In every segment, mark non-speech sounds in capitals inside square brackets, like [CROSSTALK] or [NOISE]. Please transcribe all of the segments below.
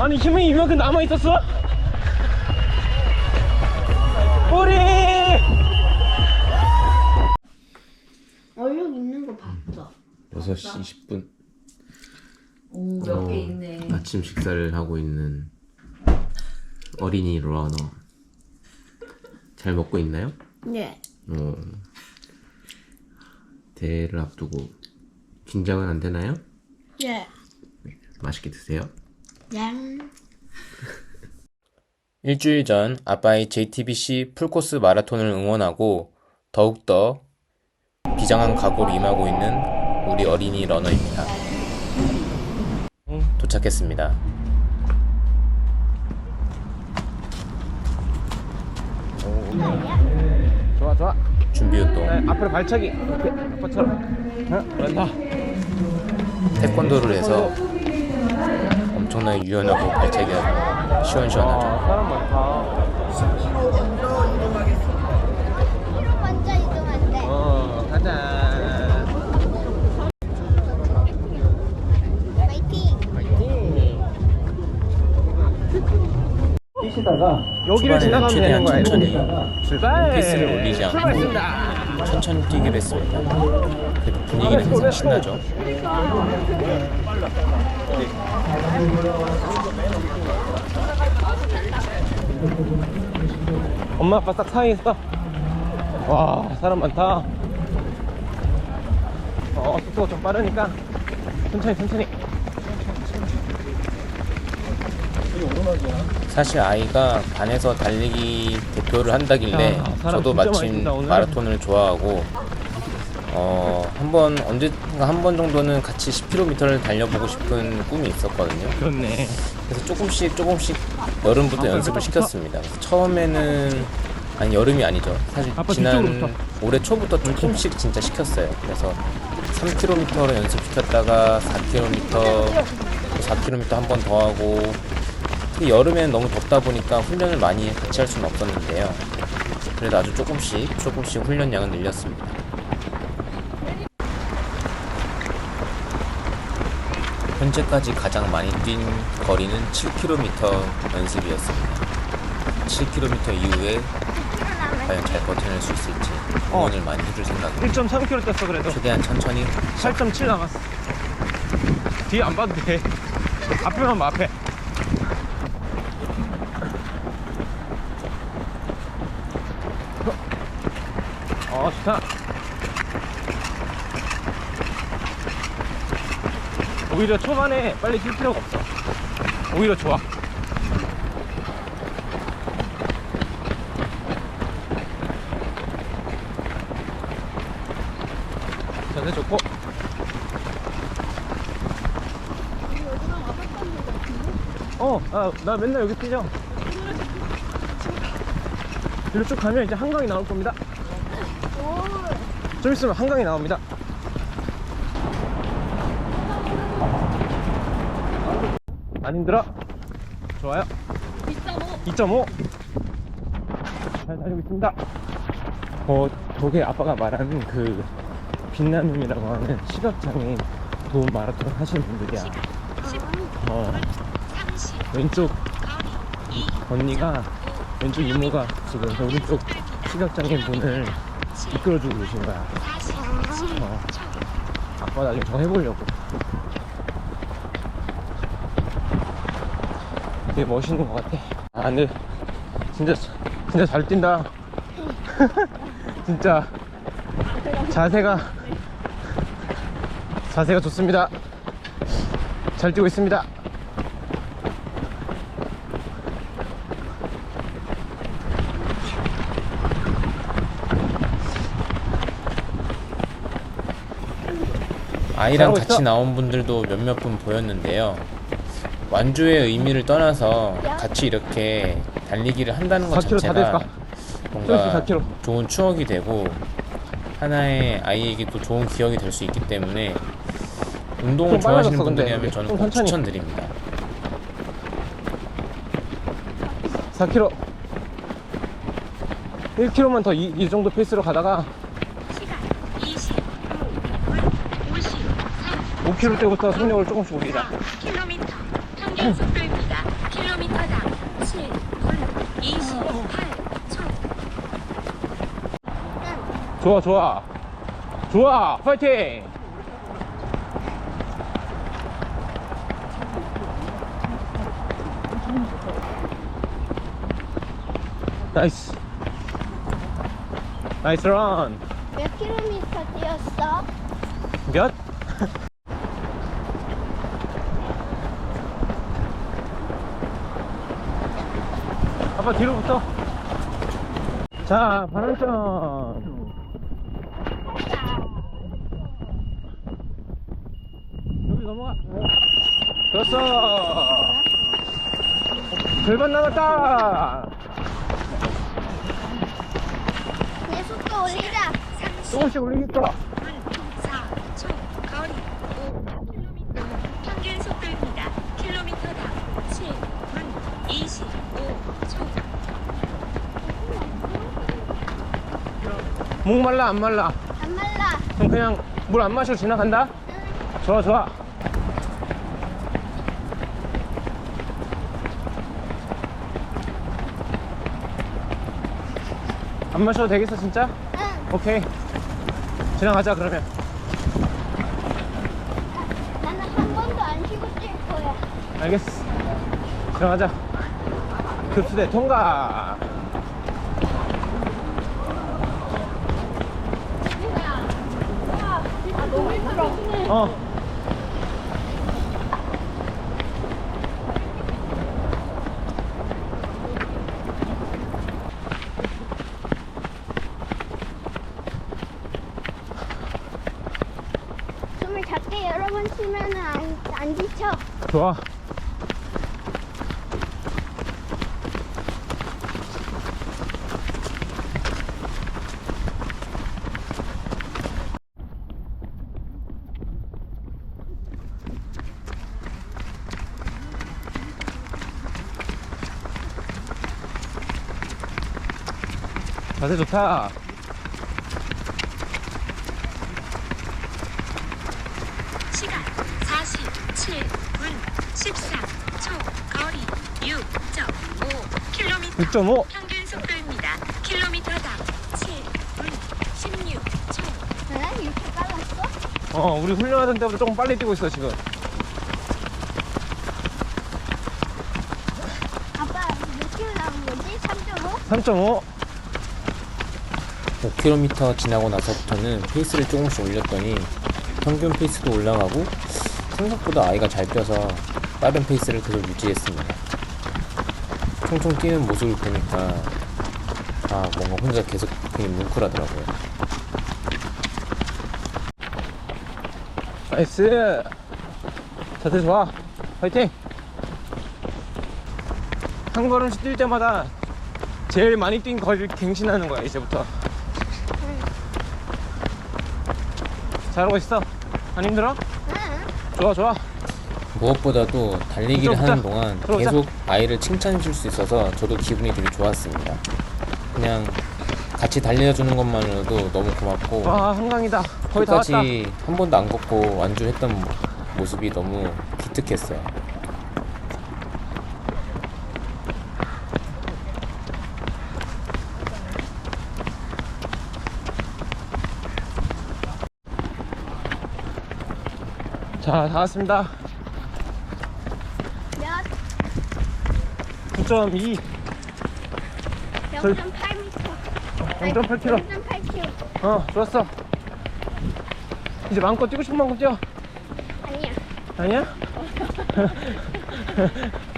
아니 힘이 이만큼 남아 있었어? 우리 얼룩 있는 거 봤어. 6시 20분 오, 몇 개 있네. 아침 식사를 하고 있는 어린이 러너 잘 먹고 있나요? 네. 어. 대회를 앞두고 긴장은 안 되나요? 네. 맛있게 드세요. 양. [LAUGHS] 일주일 전 아빠의 JTBC 풀코스 마라톤을 응원하고 더욱더 비장한 각오로 임하고 있는 우리 어린이 러너입니다. 도착했습니다. 좋아 좋아 준비 운동. 네, 앞으로 발차기 이렇게 아빠처럼 어? 그런다 태권도를 해서 엄청나게 유연하고 발차기하고 시원시원하죠. 아, 사람 많다 먼저 이동한대. 어 가자 파이팅. 뛰 [LAUGHS] 시다가 여기를 지나가면 되는 최대한 거야 천천히. 출발 페이스를 올리지 않고 출발했습니다 천천히 뛰기로 했습니다. 그래도 분위기는 항상 신나죠. 엄마 아빠 딱 사이에 있어 와 사람 많다 어 속도가 좀 빠르니까 천천히 천천히 사실 아이가 반에서 달리기 대표를 한다길래 야, 사람 저도 마침. 마라톤을 좋아하고 어, 한번 언제가 한 번 정도는 같이 10km를 달려보고 싶은 꿈이 있었거든요. 그렇네 그래서 조금씩 조금씩 여름부터 연습을 시켰습니다. 그래서 처음에는 아니 여름이 아니죠. 사실 아빠 지난 뒤쪽으로 올해 초부터 조금씩 진짜 시켰어요. 그래서 3km로 연습시켰다가 4km, 4km 한 번 더 하고 특히 여름에는 너무 덥다 보니까 훈련을 많이 같이 할 수는 없었는데요. 그래도 아주 조금씩 조금씩 훈련량은 늘렸습니다. 현재까지 가장 많이 뛴 거리는 7km 연습이었습니다. 7km 이후에 과연 잘 버텨낼 수 있을지 응원을 많이 해줄 생각입니다. 1.3km 뛰었어 그래도 최대한 천천히 8.7 남았어 뒤에 안 봐도 돼 앞에만 봐 앞에 어 좋다 오히려 초반에 빨리 뛸 필요가 없어 오히려 좋아 자세 좋고 어, 아, 나 맨날 여기 뛰죠. 뒤로 쭉 가면 이제 한강이 나올 겁니다. 좀 있으면 한강이 나옵니다. 안 힘들어? 좋아요. 2.5. 2.5. 잘 달리고 있습니다. 어, 저게 아빠가 말하는 그 빛나눔이라고 하는 시각장애인 도움 마라톤 하시는 분들이야. 어, 왼쪽 언니가 왼쪽 이모가 지금 오른쪽 시각장애인 분을 이끌어주고 계신 거야. 어, 아빠 나중에 저거 해보려고. 되게 멋있는 것 같아. 아, 근데 진짜 진짜 잘 뛴다. [LAUGHS] 진짜 자세가 자세가 좋습니다. 잘 뛰고 있습니다. 아이랑 같이. 나온 분들도 몇몇 분 보였는데요. 완주의 의미를 떠나서 같이 이렇게 달리기를 한다는 것 4km 다 자체가 됐다. 뭔가 4km. 좋은 추억이 되고 하나의 아이에게도 좋은 기억이 될 수 있기 때문에 운동을 좀 좋아하시는 빨라졌어. 분들이라면 저는 좀꼭 천천히. 추천드립니다. 4km 1km만 더 이 정도 페이스로 가다가 5km 때부터 속력을 조금씩 올리자. 킬로미터. 평균 속도입니다. 좋아 좋아. 좋아 파이팅! 나이스. 나이스 런. 몇 킬로미터 뛰었어? 몇? 아빠 뒤로 붙어 자 반환점. 여기 넘어가. 좋았어. 절반 남았다. 내 속도 올리자. 조금씩 올리겠다 4초 거리 5km 평균 속도입니다. 킬로미터당 7분 25초 목 말라 안 말라? 안 말라. 그럼 그냥 물 안 마시고 지나간다? 좋아 좋아. 안 마셔도 되겠어 진짜? 응. 오케이. 지나가자 그러면. 나는 한 번도 안 쉬고 뛸 거야. 알겠어. 지나가자. 급수대 통과 아, 너무 힘들 어. 어 숨을 작게 여러 번 쉬면은 안, 안 지쳐. 좋아 자세 좋다 시간 47분 14초 거리 6.5km 6.5 평균 속도입니다. 킬로미터당 7분 16초 응? 이렇게 빨랐어? 어 우리 훈련하던 때보다 조금 빨리 뛰고 있어 지금 아빠 몇 킬로 남은 거지? 3.5? 3.5 5km 지나고 나서부터는 페이스를 조금씩 올렸더니 평균 페이스도 올라가고 생각보다 아이가 잘 뛰어서 빠른 페이스를 계속 유지했습니다. 총총 뛰는 모습을 보니까 아 뭔가 혼자 계속 되게 뭉클하더라고요. 나이스 자세 좋아 화이팅 한 걸음씩 뛸 때마다 제일 많이 뛴 거리를 갱신하는 거야 이제부터 잘하고 있어 안 힘들어? 응. 좋아 좋아 무엇보다도 달리기를 들어오자. 하는 동안 들어오자. 계속 아이를 칭찬해 줄 수 있어서 저도 기분이 되게 좋았습니다. 그냥 같이 달려주는 것만으로도 너무 고맙고 와 한강이다 거의 다 왔다 끝까지 한 번도 안 걷고 완주했던 모- 모습이 너무 기특했어요. 자 다 왔습니다 몇? 9.2 저희- 0.8m. 0.8km 0.8km. 어 좋았어 이제 마음껏 뛰고 싶은 만큼 뛰어 아니야. 아니야? [LAUGHS] [LAUGHS]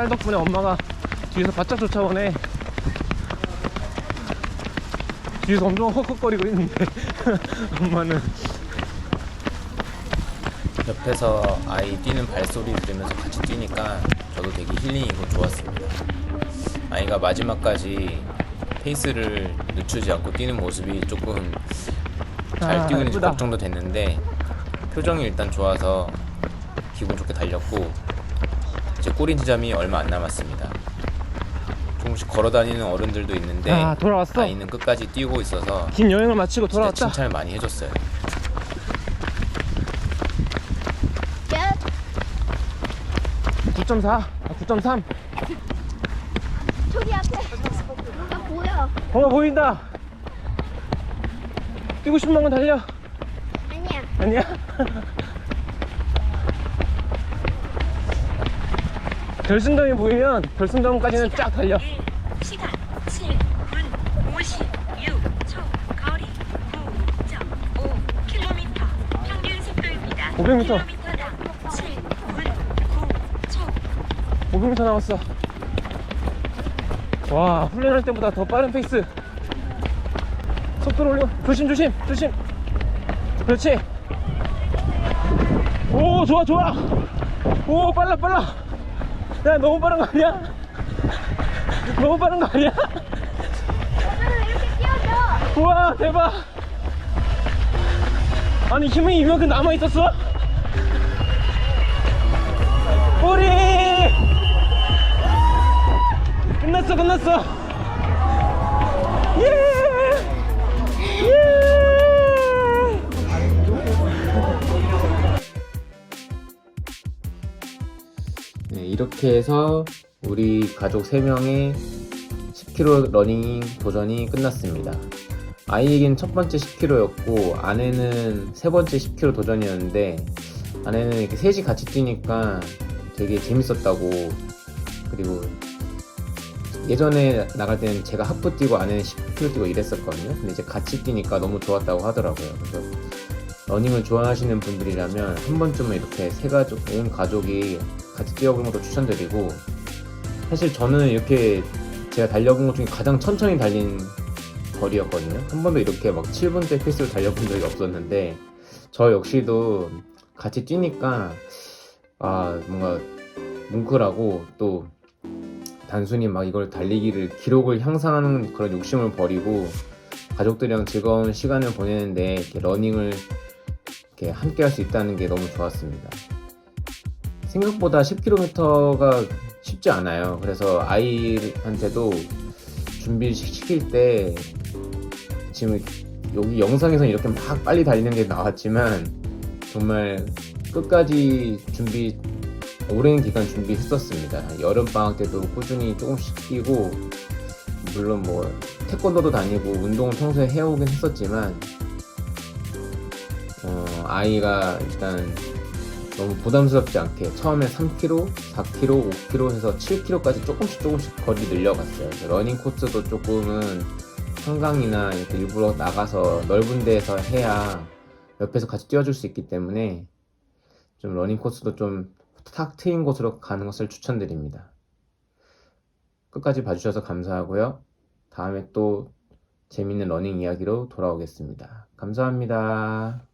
딸 덕분에 엄마가 뒤에서 바짝 쫓아오네. 뒤에서 엄청 헉헉거리고 있는데 [LAUGHS] 엄마는 옆에서 아이 뛰는 발소리 들으면서 같이 뛰니까 저도 되게 힐링이고 좋았습니다. 아이가 마지막까지 페이스를 늦추지 않고 뛰는 모습이 조금 잘 아, 뛰고 있는지 예쁘다. 걱정도 됐는데 표정이 일단 좋아서 기분 좋게 달렸고 이제 꼬리 지점이 얼마 안 남았습니다. 조금씩 걸어 다니는 어른들도 있는데 아 돌아왔어 아이는 끝까지 뛰고 있어서 긴 여행을 마치고 진짜 돌아왔다 칭찬을 많이 해줬어요. 야, 9.4 아, 9.3 저기 앞에 뭐가 보여. 어 보인다 뛰고 싶은 만큼 달려 아니야. 아니야? [LAUGHS] 결승점이 보이면 결승점까지는 쫙 달려 1. 시간 7분 56초 거리 9.5km 평균 속도입니다. 500m. km당 7분 9초 500m 남았어 와 훈련할 때보다 더 빠른 페이스 속도를 올려 조심 조심 조심 그렇지 오 좋아 좋아 오 빨라 빨라 야 너무 빠른 거 아니야? 너무 빠른 거 아니야? 너는 이렇게 뛰어줘. 우와 대박 아니 힘이 이만큼 남아있었어? 우리 끝났어 끝났어 이렇게 해서 우리 가족 3명의 10km 러닝 도전이 끝났습니다. 아이에겐 첫 번째 10km였고 아내는 세 번째 10km 도전이었는데 아내는 이렇게 셋이 같이 뛰니까 되게 재밌었다고 그리고 예전에 나갈 때는 제가 하프 뛰고 아내는 10km 뛰고 이랬었거든요. 근데 이제 같이 뛰니까 너무 좋았다고 하더라고요. 그래서 러닝을 좋아하시는 분들이라면 한 번쯤은 이렇게 세 가족, 온 가족이 같이 뛰어보는 것도 추천드리고 사실 저는 이렇게 제가 달려본 것 중에 가장 천천히 달린 거리였거든요. 한 번도 이렇게 막 7분대 페이스로 달려본 적이 없었는데 저 역시도 같이 뛰니까 아 뭔가 뭉클하고 또 단순히 막 이걸 달리기를 기록을 향상하는 그런 욕심을 버리고 가족들이랑 즐거운 시간을 보내는데 이렇게 러닝을 이렇게 함께 할 수 있다는 게 너무 좋았습니다. 생각보다 10km가 쉽지 않아요. 그래서 아이한테도 준비 시킬 때 지금 여기 영상에서 이렇게 막 빨리 달리는 게 나왔지만 정말 끝까지 준비 오랜 기간 준비했었습니다. 여름 방학 때도 꾸준히 조금씩 뛰고 물론 뭐 태권도도 다니고 운동을 평소에 해오긴 했었지만 어, 아이가 일단 너무 부담스럽지 않게 처음에 3km, 4km, 5km 해서 7km까지 조금씩 조금씩 거리 늘려갔어요. 러닝 코스도 조금은 한강이나 이렇게 일부러 나가서 넓은 데에서 해야 옆에서 같이 뛰어줄 수 있기 때문에 좀 러닝 코스도 좀 탁 트인 곳으로 가는 것을 추천드립니다. 끝까지 봐주셔서 감사하고요. 다음에 또 재밌는 러닝 이야기로 돌아오겠습니다. 감사합니다.